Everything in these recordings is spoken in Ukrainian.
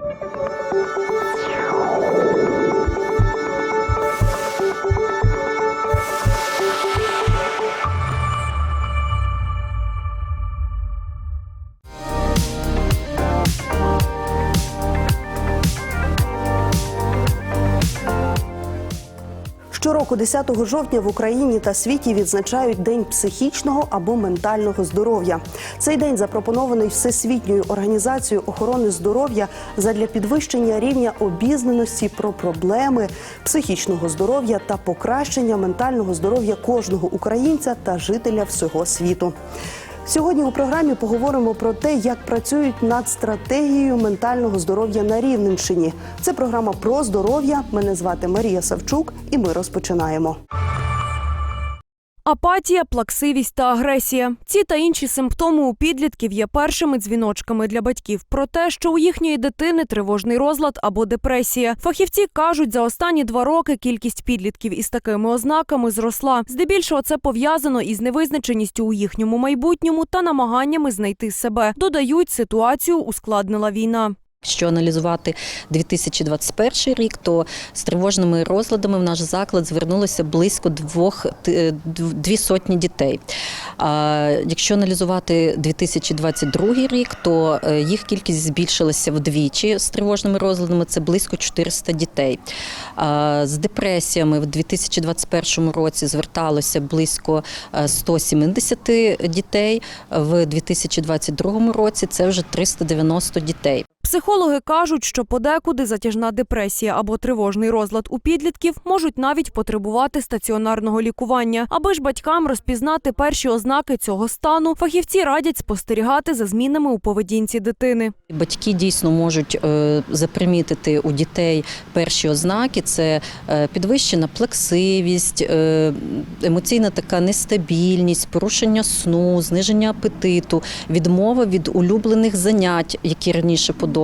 you Щороку, 10 жовтня, в Україні та світі відзначають День психічного або ментального здоров'я. Цей день запропонований Всесвітньою організацією охорони здоров'я задля підвищення рівня обізнаності про проблеми психічного здоров'я та покращення ментального здоров'я кожного українця та жителя всього світу. Сьогодні у програмі поговоримо про те, як працюють над стратегією ментального здоров'я на Рівненщині. Це програма про здоров'я. Мене звати Марія Савчук, і ми розпочинаємо. Апатія, плаксивість та агресія. Ці та інші симптоми у підлітків є першими дзвіночками для батьків про те, що у їхньої дитини тривожний розлад або депресія. Фахівці кажуть, за останні два роки кількість підлітків із такими ознаками зросла. Здебільшого це пов'язано із невизначеністю у їхньому майбутньому та намаганнями знайти себе. Додають, ситуацію ускладнила війна. Якщо аналізувати 2021 рік, то з тривожними розладами в наш заклад звернулося близько двох дві сотні дітей. А якщо аналізувати 2022 рік, то е, їх кількість збільшилася вдвічі з тривожними розладами. Це близько 400 дітей. А з депресіями в 2021 році зверталося близько е, 170 дітей. В 2022 році це вже 390 дітей. Психологи кажуть, що подекуди затяжна депресія або тривожний розлад у підлітків можуть навіть потребувати стаціонарного лікування. Аби ж батькам розпізнати перші ознаки цього стану, фахівці радять спостерігати за змінами у поведінці дитини. Батьки дійсно можуть е, запримітити у дітей перші ознаки: це е, підвищена плаксивість, е, емоційна така нестабільність, порушення сну, зниження апетиту, відмова від улюблених занять, які раніше подобалися.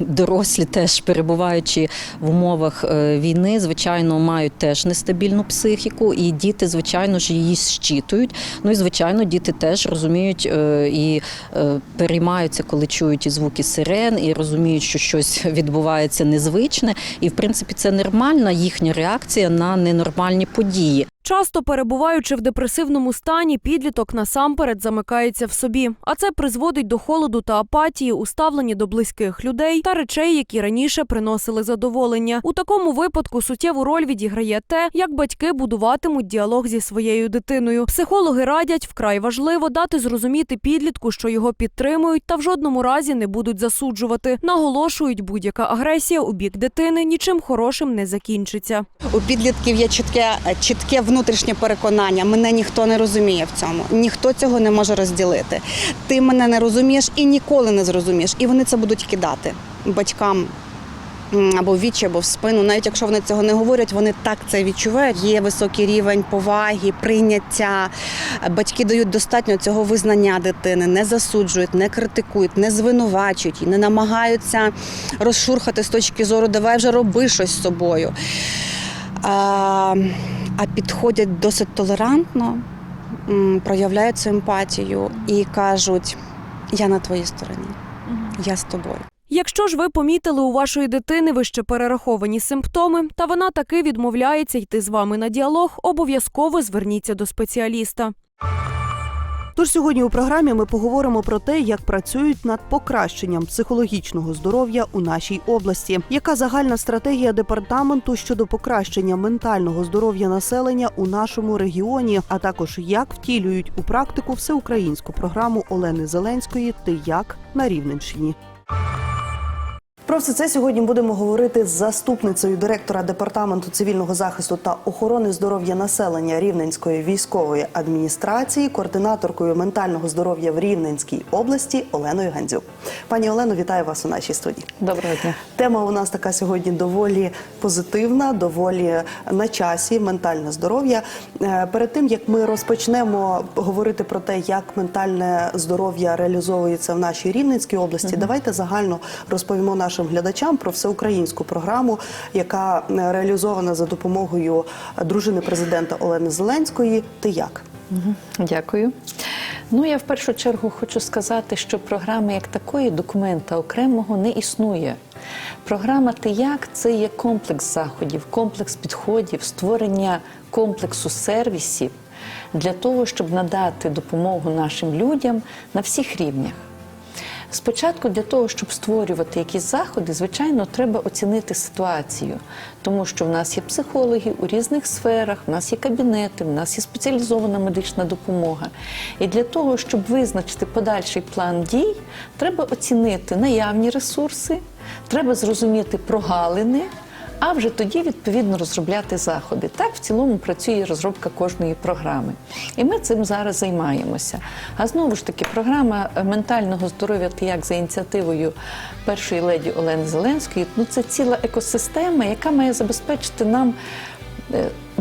Дорослі теж перебуваючи в умовах е, війни, звичайно, мають теж нестабільну психіку, і діти, звичайно ж, її щитують. Ну і звичайно, діти теж розуміють е, і е, переймаються, коли чують і звуки сирен, і розуміють, що щось відбувається незвичне. І в принципі це нормальна їхня реакція на ненормальні події. Часто перебуваючи в депресивному стані, підліток насамперед замикається в собі, а це призводить до холоду та апатії, у ставленні до близьких людей та речей, які раніше приносили задоволення. У такому випадку суттєву роль відіграє те, як батьки будуватимуть діалог зі своєю дитиною. Психологи радять вкрай важливо дати зрозуміти підлітку, що його підтримують та в жодному разі не будуть засуджувати. Наголошують, будь-яка агресія у бік дитини нічим хорошим не закінчиться. У підлітків є чітке, чітке внутрішнє переконання. Мене ніхто не розуміє в цьому. Ніхто цього не може розділити. Ти мене не розумієш і ніколи не зрозумієш. І вони це будуть кидати батькам. Або в вічі, або в спину, навіть якщо вони цього не говорять, вони так це відчувають. Є високий рівень поваги, прийняття. Батьки дають достатньо цього визнання дитини, не засуджують, не критикують, не звинувачують, не намагаються розшурхати з точки зору Давай вже роби щось з собою а, а підходять досить толерантно, проявляють симпатію емпатію і кажуть: я на твоїй стороні, я з тобою. Якщо ж ви помітили у вашої дитини вище перераховані симптоми, та вона таки відмовляється йти з вами на діалог, обов'язково зверніться до спеціаліста. Тож сьогодні у програмі ми поговоримо про те, як працюють над покращенням психологічного здоров'я у нашій області, яка загальна стратегія департаменту щодо покращення ментального здоров'я населення у нашому регіоні, а також як втілюють у практику всеукраїнську програму Олени Зеленської Ти як на Рівненщині. Про все це сьогодні будемо говорити з заступницею директора департаменту цивільного захисту та охорони здоров'я населення Рівненської військової адміністрації, координаторкою ментального здоров'я в Рівненській області Оленою Гандзюк. Пані Олено, вітаю вас у нашій студії. Доброго дня. Тема у нас така сьогодні доволі позитивна, доволі на часі ментальне здоров'я. Е, Перед тим як ми розпочнемо говорити про те, як ментальне здоров'я реалізовується в нашій Рівненській області, давайте загально розповімо нашим глядачам про всеукраїнську програму, яка е, реалізована за допомогою дружини президента Олени Зеленської. Ти як? Дякую. Ну, я в першу чергу хочу сказати, що програми як такої документа окремого не існує. Програма «Ти як» це є комплекс заходів, комплекс підходів, створення комплексу сервісів для того, щоб надати допомогу нашим людям на всіх рівнях. Спочатку для того, щоб створювати якісь заходи, звичайно, треба оцінити ситуацію, тому що в нас є психологи у різних сферах, в нас є кабінети, в нас є спеціалізована медична допомога. І для того, щоб визначити подальший план дій, треба оцінити наявні ресурси, треба зрозуміти прогалини. А вже тоді відповідно розробляти заходи. Так в цілому працює розробка кожної програми, і ми цим зараз займаємося. А знову ж таки, програма ментального здоров'я як за ініціативою першої леді Олени Зеленської. Ну це ціла екосистема, яка має забезпечити нам.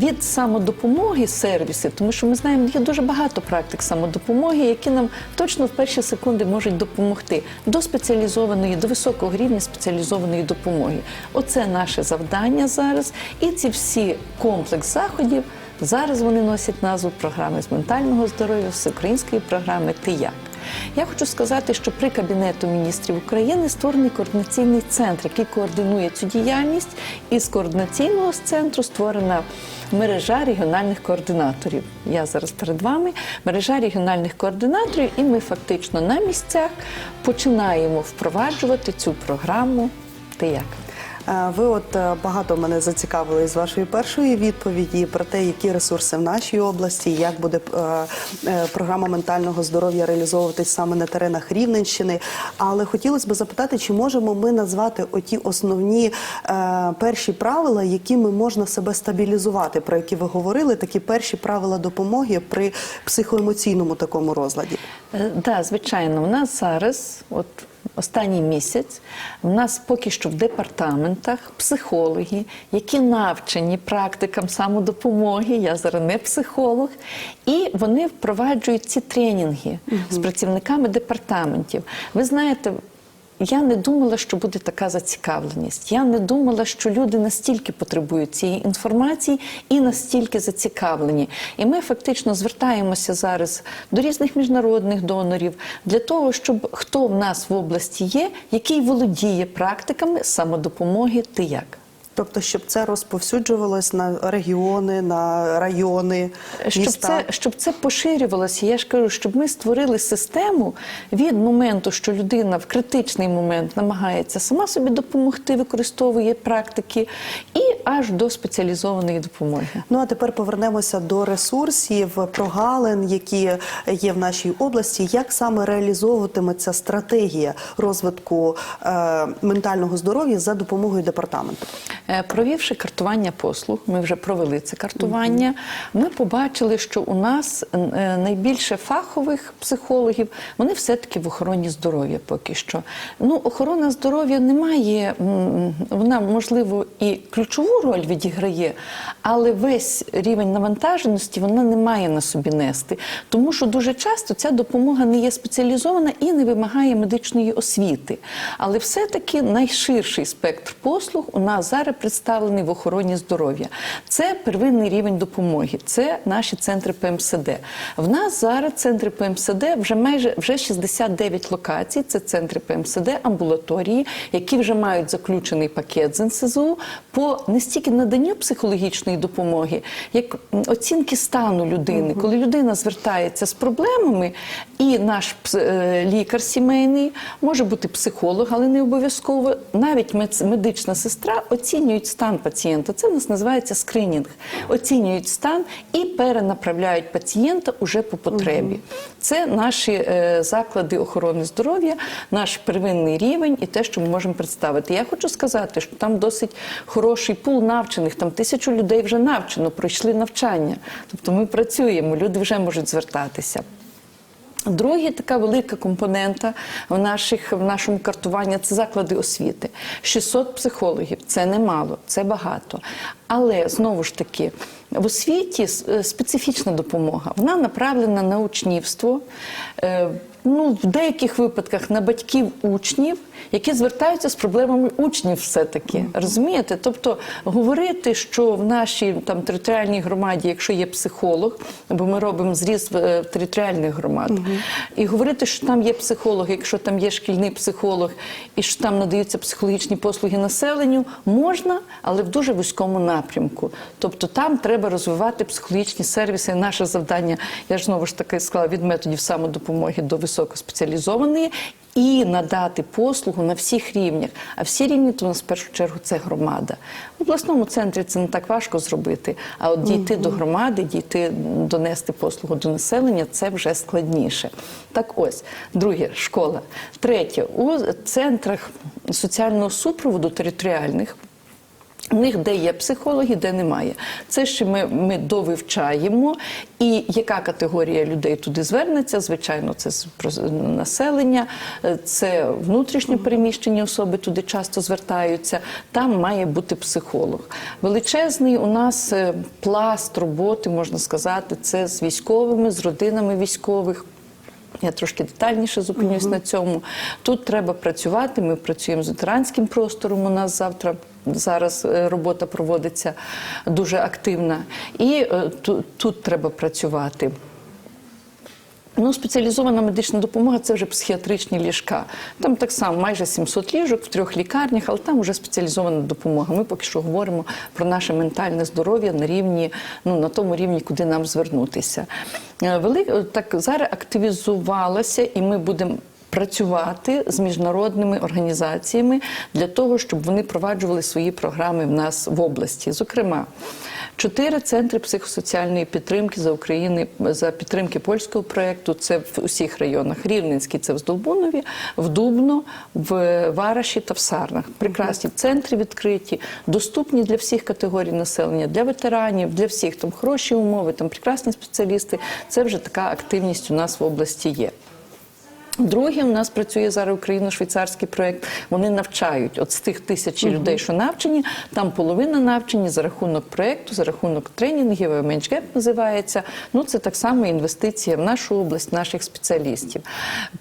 Від самодопомоги сервіси, тому що ми знаємо, є дуже багато практик самодопомоги, які нам точно в перші секунди можуть допомогти до спеціалізованої, до високого рівня спеціалізованої допомоги. Оце наше завдання зараз. І ці всі комплекс заходів зараз вони носять назву програми з ментального здоров'я, всеукраїнської програми Ти як. Я хочу сказати, що при Кабінету міністрів України створений координаційний центр, який координує цю діяльність, і з координаційного центру створена мережа регіональних координаторів. Я зараз перед вами мережа регіональних координаторів, і ми фактично на місцях починаємо впроваджувати цю програму. Ти як? Е, Ви от е, багато мене зацікавили з вашої першої відповіді про те, які ресурси в нашій області, як буде е, програма ментального здоров'я реалізовуватись саме на теренах Рівненщини. Але хотілося б запитати, чи можемо ми назвати оті основні перші правила, якими можна себе стабілізувати, про які ви говорили, такі перші правила допомоги при психоемоційному такому розладі. Так, да, звичайно, у нас зараз, от останній місяць, в нас поки що в департаментах психологи, які навчені практикам самодопомоги. Я зараз не психолог, і вони впроваджують ці тренінги з працівниками департаментів. Ви знаєте. Я не думала, що буде така зацікавленість. Я не думала, що люди настільки потребують цієї інформації і настільки зацікавлені. І ми фактично звертаємося зараз до різних міжнародних донорів для того, щоб хто в нас в області є, який володіє практиками самодопомоги ти як. Тобто, щоб це розповсюджувалось на регіони, на райони, Щоб міста. це, щоб це поширювалося, я ж кажу, щоб ми створили систему від моменту, що людина в критичний момент намагається сама собі допомогти, використовує практики, і аж до спеціалізованої допомоги. Ну а тепер повернемося до ресурсів, прогалин, які є в нашій області. Як саме реалізовуватиметься стратегія розвитку е, ментального здоров'я за допомогою департаменту? Е, Провівши картування послуг, ми вже провели це картування. Ми побачили, що у нас е, найбільше фахових психологів вони все-таки в охороні здоров'я поки що. Ну, охорона здоров'я не має, вона можливо і ключову роль відіграє, але весь рівень навантаженості вона не має на собі нести, тому що дуже часто ця допомога не є спеціалізована і не вимагає медичної освіти. Але все-таки найширший спектр послуг у нас зараз представлений в охороні здоров'я. Це первинний рівень допомоги, це наші центри ПМСД. В нас зараз центри ПМСД вже майже вже 69 локацій. Це центри ПМСД, амбулаторії, які вже мають заключений пакет з НСЗУ по не стільки наданню психологічної допомоги, як оцінки стану людини. Коли людина звертається з проблемами, і наш е, лікар сімейний може бути психолог, але не обов'язково. Навіть медична сестра оцінюють стан пацієнта. Це в нас називається скринінг. Оцінюють стан і перенаправляють пацієнта уже по потребі. Це наші е, заклади охорони здоров'я, наш первинний рівень і те, що ми можемо представити. Я хочу сказати, що там досить хороший пул навчених, там тисячу людей вже навчено, пройшли навчання. Тобто ми працюємо, люди вже можуть звертатися. Друга така велика компонента в, наших, в нашому картуванні це заклади освіти. 600 психологів це немало, це багато. Але знову ж таки, в освіті е, специфічна допомога. Вона направлена на учнівство, е, ну, в деяких випадках на батьків учнів які звертаються з проблемами учнів, все таки розумієте? Тобто говорити, що в нашій там територіальній громаді, якщо є психолог, бо ми робимо зріз е, територіальних громад, і говорити, що там є психолог, якщо там є шкільний психолог, і що там надаються психологічні послуги населенню, можна, але в дуже вузькому напрямку. Тобто там треба розвивати психологічні сервіси. Наше завдання, я ж знову ж таки сказала, від методів самодопомоги до високоспеціалізованої. І надати послугу на всіх рівнях. А всі рівні то у нас в першу чергу це громада. В обласному центрі це не так важко зробити. А от дійти до громади, дійти донести послугу до населення це вже складніше. Так ось, друге школа. Третє, у центрах соціального супроводу територіальних. У них де є психологи, де немає. Це ще ми, ми довивчаємо. І яка категорія людей туди звернеться? Звичайно, це населення, е, це внутрішньо переміщені особи туди часто звертаються. Там має бути психолог. Величезний у нас е, пласт роботи, можна сказати, це з військовими, з родинами військових. Я трошки детальніше зупинюсь на цьому. Тут треба працювати. Ми працюємо з ветеранським простором. У нас завтра зараз е, робота проводиться дуже активна. І е, тут треба працювати. Ну, спеціалізована медична допомога це вже психіатричні ліжка. Там так само майже 700 ліжок в трьох лікарнях, але там вже спеціалізована допомога. Ми поки що говоримо про наше ментальне здоров'я на рівні, ну на тому рівні, куди нам звернутися. Е, Вели... Так зараз активізувалася, і ми будемо. Працювати з міжнародними організаціями для того, щоб вони проваджували свої програми в нас в області. Зокрема, чотири центри психосоціальної підтримки за України за підтримки польського проєкту. Це в усіх районах. Рівненський це в Здолбунові, в Дубно, в Вараші та в Сарнах. Прекрасні центри відкриті, доступні для всіх категорій населення, для ветеранів, для всіх там хороші умови, там прекрасні спеціалісти. Це вже така активність у нас в області є. Друге, у нас працює зараз україно-швейцарський проєкт. Вони навчають от з тих тисячі людей, що навчені, там половина навчені за рахунок проєкту, за рахунок тренінгів, меншгеп називається. Ну це так само інвестиція в нашу область, наших спеціалістів.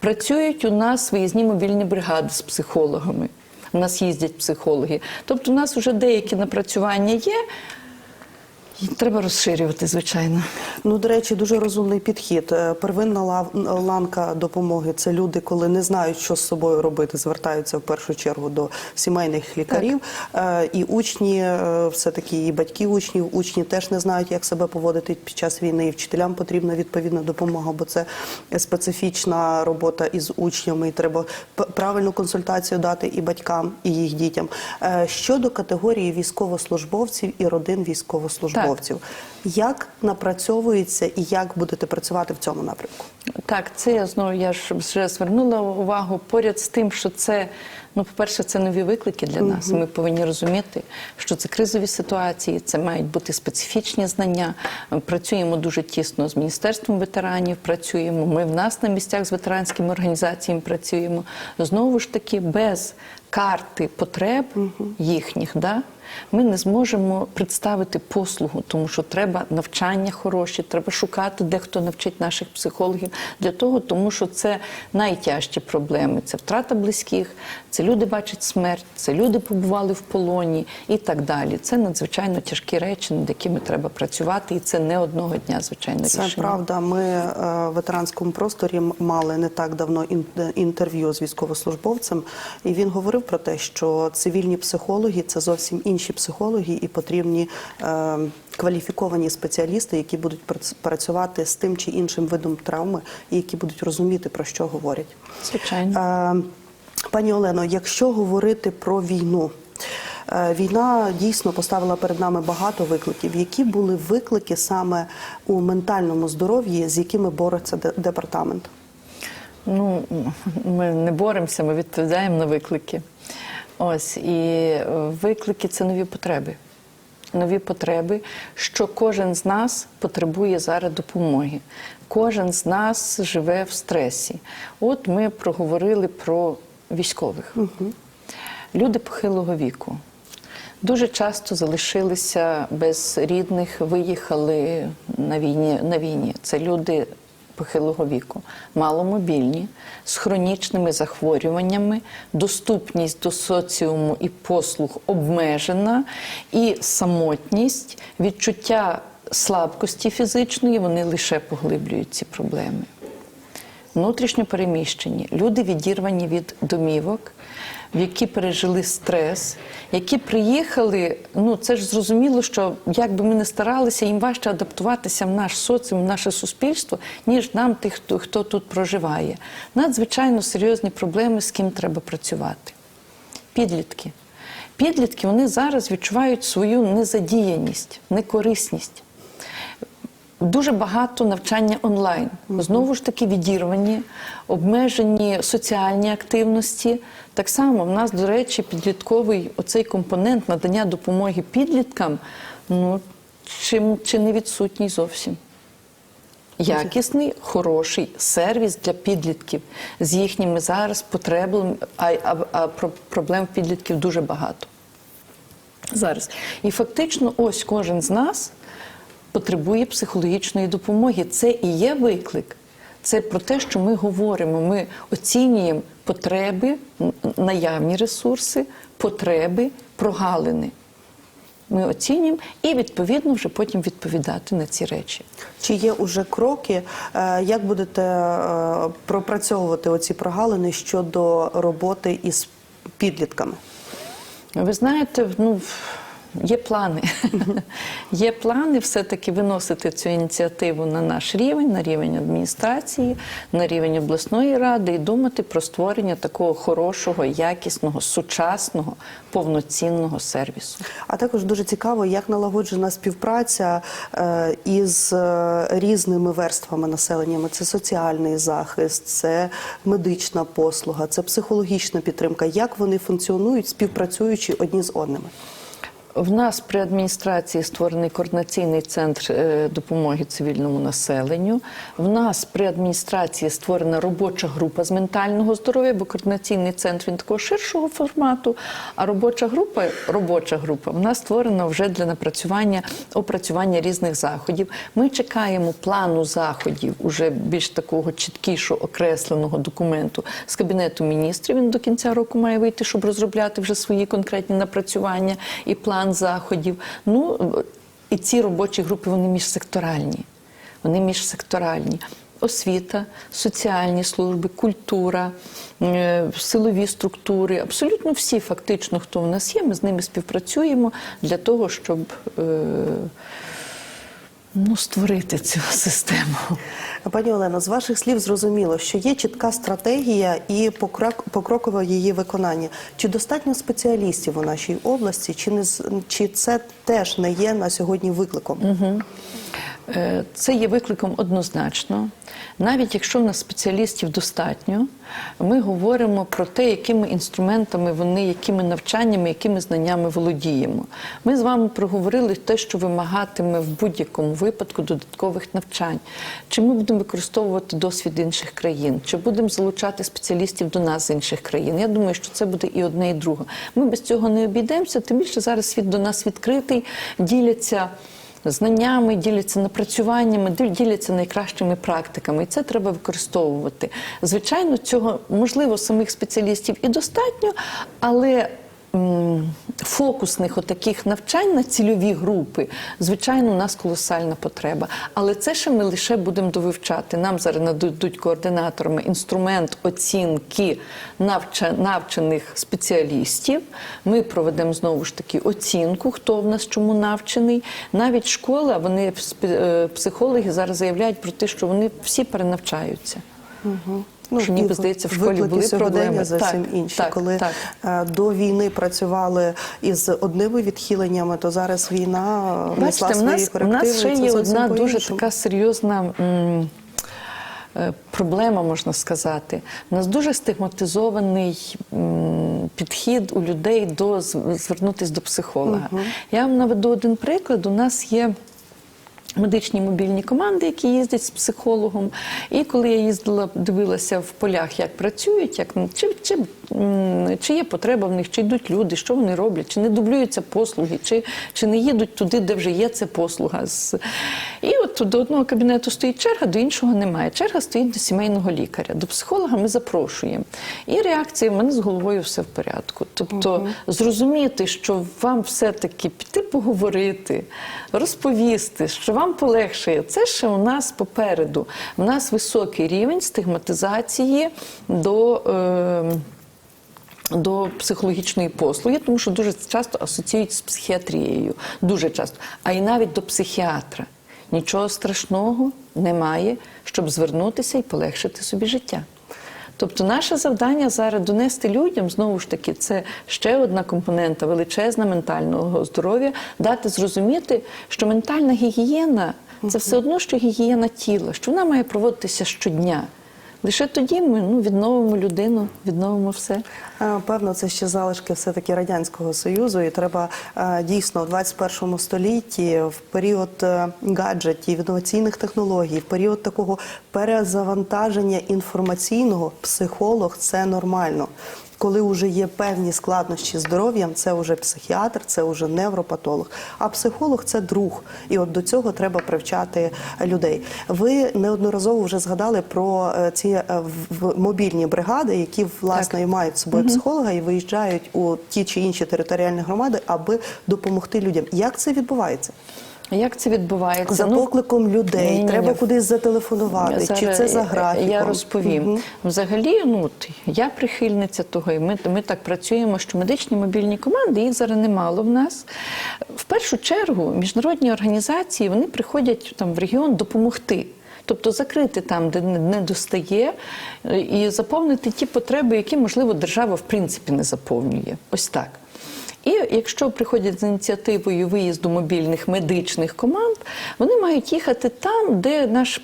Працюють у нас виїзні мобільні бригади з психологами. У нас їздять психологи. Тобто, у нас вже деякі напрацювання є. Треба розширювати, звичайно. Ну, до речі, дуже розумний підхід. Е, Первинна ланка допомоги це люди, коли не знають, що з собою робити, звертаються в першу чергу до сімейних лікарів. Е, І учні, е, все-таки і батьки учнів, учні теж не знають, як себе поводити під час війни. І вчителям потрібна відповідна допомога, бо це специфічна робота із учнями. І треба правильну консультацію дати і батькам, і їх дітям. Щодо категорії військовослужбовців і родин військовослужбовців, як напрацьовується і як будете працювати в цьому напрямку? Так, це я знову я ж вже звернула увагу поряд з тим, що це. Ну, по-перше, це нові виклики для нас. Ми повинні розуміти, що це кризові ситуації, це мають бути специфічні знання. Працюємо дуже тісно з міністерством ветеранів. Працюємо. Ми в нас на місцях з ветеранськими організаціями працюємо. Знову ж таки, без карти потреб їхніх, да, ми не зможемо представити послугу, тому що треба навчання хороші, треба шукати, де хто навчить наших психологів для того, тому що це найтяжчі проблеми. Це втрата близьких, це люди бачать смерть, це люди побували в полоні і так далі. Це надзвичайно тяжкі речі, над якими треба працювати, і це не одного дня, звичайно, Це рішення. правда. Ми е, в ветеранському просторі мали не так давно е, інтерв'ю з військовослужбовцем, і він говорив про те, що цивільні психологи це зовсім інші психологи, і потрібні е, кваліфіковані спеціалісти, які будуть працювати з тим чи іншим видом травми, і які будуть розуміти про що говорять. Звичайно. Е, Пані Олено, якщо говорити про війну. е, Війна дійсно поставила перед нами багато викликів. Які були виклики саме у ментальному здоров'ї, з якими бореться департамент? Ну, ми не боремося, ми відповідаємо на виклики. Ось і е, виклики це нові потреби. Нові потреби, що кожен з нас потребує зараз допомоги. Кожен з нас живе в стресі. От ми проговорили про військових. Люди похилого віку. Дуже часто залишилися без рідних, виїхали на війні. На війні. Це люди похилого віку, маломобільні, з хронічними захворюваннями, доступність до соціуму і послуг обмежена, і самотність, відчуття слабкості фізичної, вони лише поглиблюють ці проблеми. Внутрішньо переміщені, люди відірвані від домівок, які пережили стрес, які приїхали. Ну це ж зрозуміло, що як би ми не старалися, їм важче адаптуватися в наш соціум, в наше суспільство, ніж нам, тих, хто, хто тут проживає. Надзвичайно серйозні проблеми, з ким треба працювати. Підлітки. Підлітки вони зараз відчувають свою незадіяність, некорисність. Дуже багато навчання онлайн. Знову ж таки, відірвані, обмежені соціальні активності. Так само в нас, до речі, підлітковий оцей компонент надання допомоги підліткам ну, чи, чи не відсутній зовсім. Якісний, хороший сервіс для підлітків з їхніми зараз потребами, а, а, а про- проблем підлітків дуже багато зараз. І фактично, ось кожен з нас потребує психологічної допомоги. Це і є виклик. Це про те, що ми говоримо. Ми оцінюємо потреби, наявні ресурси, потреби, прогалини. Ми оцінюємо і відповідно вже потім відповідати на ці речі. Чи є уже кроки? е, Як будете е, пропрацьовувати оці прогалини щодо роботи із підлітками? Ви знаєте, ну є плани. є плани все-таки виносити цю ініціативу на наш рівень, на рівень адміністрації, на рівень обласної ради і думати про створення такого хорошого, якісного, сучасного, повноцінного сервісу. А також дуже цікаво, як налагоджена співпраця е, із е, різними верствами населення. Це соціальний захист, це медична послуга, це психологічна підтримка. Як вони функціонують, співпрацюючи одні з одними? В нас при адміністрації створений координаційний центр е, допомоги цивільному населенню. В нас при адміністрації створена робоча група з ментального здоров'я, бо координаційний центр він такого ширшого формату. А робоча група, робоча група в нас створена вже для напрацювання опрацювання різних заходів. Ми чекаємо плану заходів, уже більш такого чіткішого окресленого документу з кабінету міністрів. Він до кінця року має вийти, щоб розробляти вже свої конкретні напрацювання і план заходів. Ну і ці робочі групи вони міжсекторальні. Вони міжсекторальні. Освіта, соціальні служби, культура, е, силові структури, абсолютно всі фактично, хто в нас є, ми з ними співпрацюємо для того, щоб е, ну, створити цю систему. Пані Олено, з ваших слів зрозуміло, що є чітка стратегія і покрок- покрокове її виконання. Чи достатньо спеціалістів у нашій області, чи не чи це теж не є на сьогодні викликом? Е, Це є викликом однозначно. Навіть якщо в нас спеціалістів достатньо, ми говоримо про те, якими інструментами вони, якими навчаннями, якими знаннями володіємо. Ми з вами проговорили те, що вимагатиме в будь-якому випадку додаткових навчань. Чи ми будемо використовувати досвід інших країн, чи будемо залучати спеціалістів до нас з інших країн. Я думаю, що це буде і одне, і друге. Ми без цього не обійдемося, тим більше зараз світ до нас відкритий, діляться знаннями, діляться напрацюваннями, ді- діляться найкращими практиками. І це треба використовувати. Звичайно, цього можливо самих спеціалістів і достатньо, але. Фокусних отаких навчань на цільові групи, звичайно, у нас колосальна потреба. Але це ще ми лише будемо довивчати. Нам зараз нададуть координаторами інструмент оцінки навчених спеціалістів. Ми проведемо знову ж таки оцінку, хто в нас чому навчений. Навіть школа, вони е, психологи зараз заявляють про те, що вони всі перенавчаються. Що ніби, здається, в школі були проблеми. зовсім Так, інші. так, Коли так. е, до війни працювали із одними відхиленнями, то зараз війна е, несла Бачите, в свої нас, у нас ще є одна дуже така серйозна м, е, проблема, можна сказати. У нас дуже стигматизований підхід у людей до звернутися до психолога. Я вам наведу один приклад. У нас є. Медичні мобільні команди, які їздять з психологом. І коли я їздила, дивилася в полях, як працюють, як чи, чи чи є потреба в них, чи йдуть люди, що вони роблять, чи не дублюються послуги, чи, чи не їдуть туди, де вже є ця послуга. І от до одного кабінету стоїть черга, до іншого немає. Черга стоїть до сімейного лікаря. До психолога ми запрошуємо. І реакція в мене з головою все в порядку. Тобто зрозуміти, що вам все-таки піти поговорити, розповісти, що вам полегшає, це ще у нас попереду. У нас високий рівень стигматизації до. Е, до психологічної послуги, тому що дуже часто асоціюють з психіатрією, дуже часто, а й навіть до психіатра. Нічого страшного немає, щоб звернутися і полегшити собі життя. Тобто, наше завдання зараз донести людям знову ж таки, це ще одна компонента величезна ментального здоров'я, дати зрозуміти, що ментальна гігієна це все одно, що гігієна тіла, що вона має проводитися щодня. Лише тоді ми ну, відновимо людину, відновимо все. Е, Певно, це ще залишки все-таки Радянського Союзу, і треба е, дійсно в 21 столітті, в період е, гаджетів, інноваційних технологій, в період такого перезавантаження інформаційного, психолог це нормально. Коли вже є певні складнощі з здоров'ям, це вже психіатр, це вже невропатолог. А психолог це друг. І от до цього треба привчати людей. Ви неодноразово вже згадали про е, ці е, мобільні бригади, які власне і мають з собою психолога і виїжджають у ті чи інші територіальні громади, аби допомогти людям. Як це відбувається? Як це відбувається? За Ну, покликом людей ні-ні-ні. треба кудись зателефонувати, чи це за графіком? Я розповім. Мгм. Взагалі, ну я прихильниця того, і ми, ми так працюємо, що медичні мобільні команди їх зараз немало в нас. В першу чергу міжнародні організації вони приходять там в регіон допомогти. Тобто закрити там, де не не достає, е, і заповнити ті потреби, які, можливо, держава в принципі не заповнює. Ось так. І якщо приходять з ініціативою виїзду мобільних медичних команд, вони мають їхати там, де наш.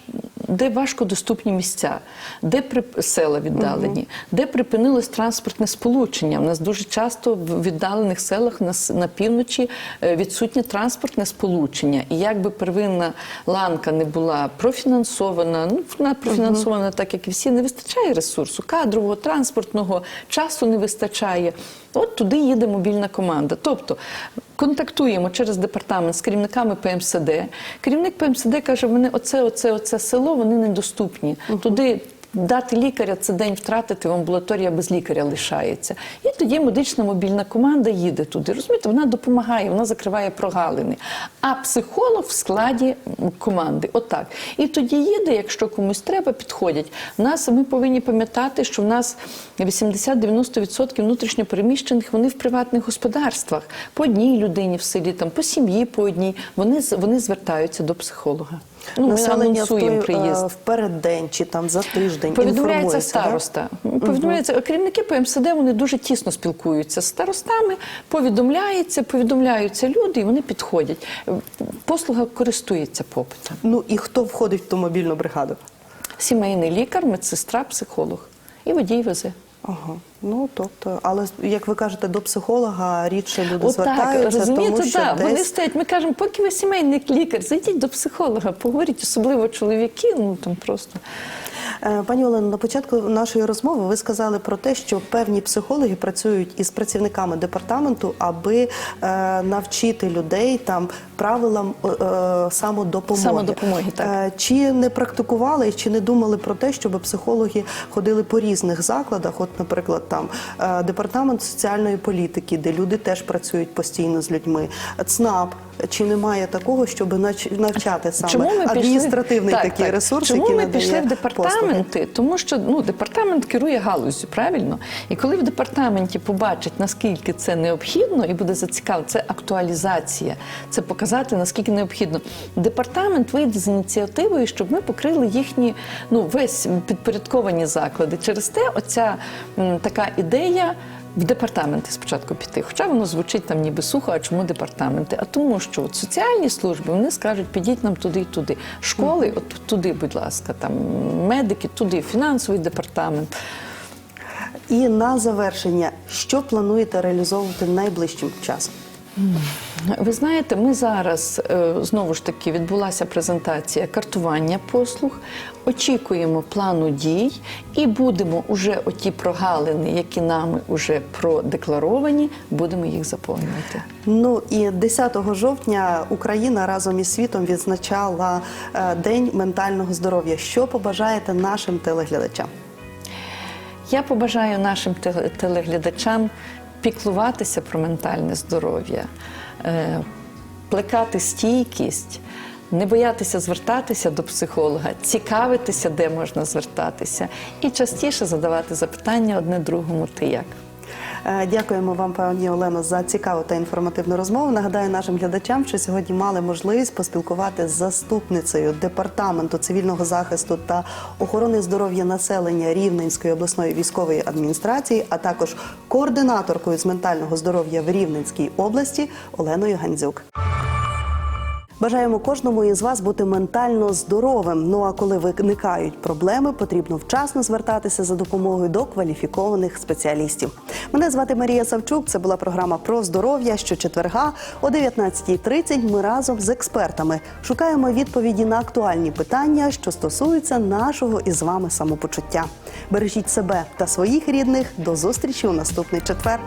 Де важкодоступні місця, де при села віддалені, де припинилось транспортне сполучення. У нас дуже часто в віддалених селах на, на півночі е, відсутнє транспортне сполучення. І якби первинна ланка не була профінансована, ну вона профінансована так, як і всі, не вистачає ресурсу, кадрового, транспортного, часу не вистачає. От туди їде мобільна команда. Тобто контактуємо через департамент з керівниками ПМСД. Керівник ПМСД каже: вони оце, оце, оце село, вони недоступні. Туди. Дати лікаря це день втратити, амбулаторія без лікаря лишається. І тоді медична мобільна команда їде туди. Розумієте, вона допомагає, вона закриває прогалини. А психолог в складі команди. Отак. І тоді їде, якщо комусь треба, підходять. В нас ми повинні пам'ятати, що в нас 80-90% внутрішньопереміщених вони в приватних господарствах. По одній людині в селі, там по сім'ї, по одній. Вони вони звертаються до психолога. Ну, Населення в той, е, приїзд. в переддень чи там за тиждень Повідомляється інформується, да? староста. Повідомляється керівники ПМСД. Вони дуже тісно спілкуються з старостами. Повідомляється, повідомляються люди, і вони підходять. Послуга користується попитом. Ну і хто входить в ту мобільну бригаду? Сімейний лікар, медсестра, психолог і водій везе. Ага. Ну тобто, але як ви кажете, до психолога рідше люди Отак, звертаються, розумієте, тому що так, десь... вони стоять. Ми кажемо, поки ви сімейний лікар, зайдіть до психолога, поговоріть, особливо чоловіки, ну там просто. Е, Пані Олено, на початку нашої розмови ви сказали про те, що певні психологи працюють із працівниками департаменту, аби е, навчити людей там правилам е, самодопомоги. Самодопомоги, так. Чи не практикували, чи не думали про те, щоб психологи ходили по різних закладах? От, наприклад, там департамент соціальної політики, де люди теж працюють постійно з людьми, ЦНАП. Чи немає такого, щоб навчати саме адміністративний Так, такий так. ресурс, Чому який ми пішли в послуги? Департаменти? Тому що ну департамент керує галузю, правильно? І коли в департаменті побачать, наскільки це необхідно, і буде зацікавлено, це актуалізація, це показати наскільки необхідно. Департамент вийде з ініціативою, щоб ми покрили їхні ну весь підпорядковані заклади. Через те, оця м, така ідея. В департаменти спочатку піти, хоча воно звучить там ніби сухо, а чому департаменти? А тому, що от соціальні служби вони скажуть, підіть нам туди і туди. Школи, от туди, будь ласка, там медики, туди, фінансовий департамент. І на завершення, що плануєте реалізовувати найближчим часом? Ви знаєте, ми зараз е, знову ж таки відбулася презентація картування послуг. Очікуємо плану дій і будемо уже оті прогалини, які нами вже продекларовані, будемо їх заповнювати. Ну і 10 жовтня Україна разом із світом відзначала е, День ментального здоров'я. Що побажаєте нашим телеглядачам? Я побажаю нашим телеглядачам піклуватися про ментальне здоров'я, е, плекати стійкість, не боятися звертатися до психолога, цікавитися, де можна звертатися, і частіше задавати запитання одне другому ти як. Е, Дякуємо вам, пані Олено, за цікаву та інформативну розмову. Нагадаю нашим глядачам, що сьогодні мали можливість поспілкуватися з заступницею департаменту цивільного захисту та охорони здоров'я населення Рівненської обласної військової адміністрації, а також координаторкою з ментального здоров'я в Рівненській області Оленою Гандзюк. Бажаємо кожному із вас бути ментально здоровим. Ну а коли виникають проблеми, потрібно вчасно звертатися за допомогою до кваліфікованих спеціалістів. Мене звати Марія Савчук. Це була програма про здоров'я. Щочетверга о 19.30 Ми разом з експертами шукаємо відповіді на актуальні питання, що стосуються нашого із вами самопочуття. Бережіть себе та своїх рідних. До зустрічі у наступний четвер.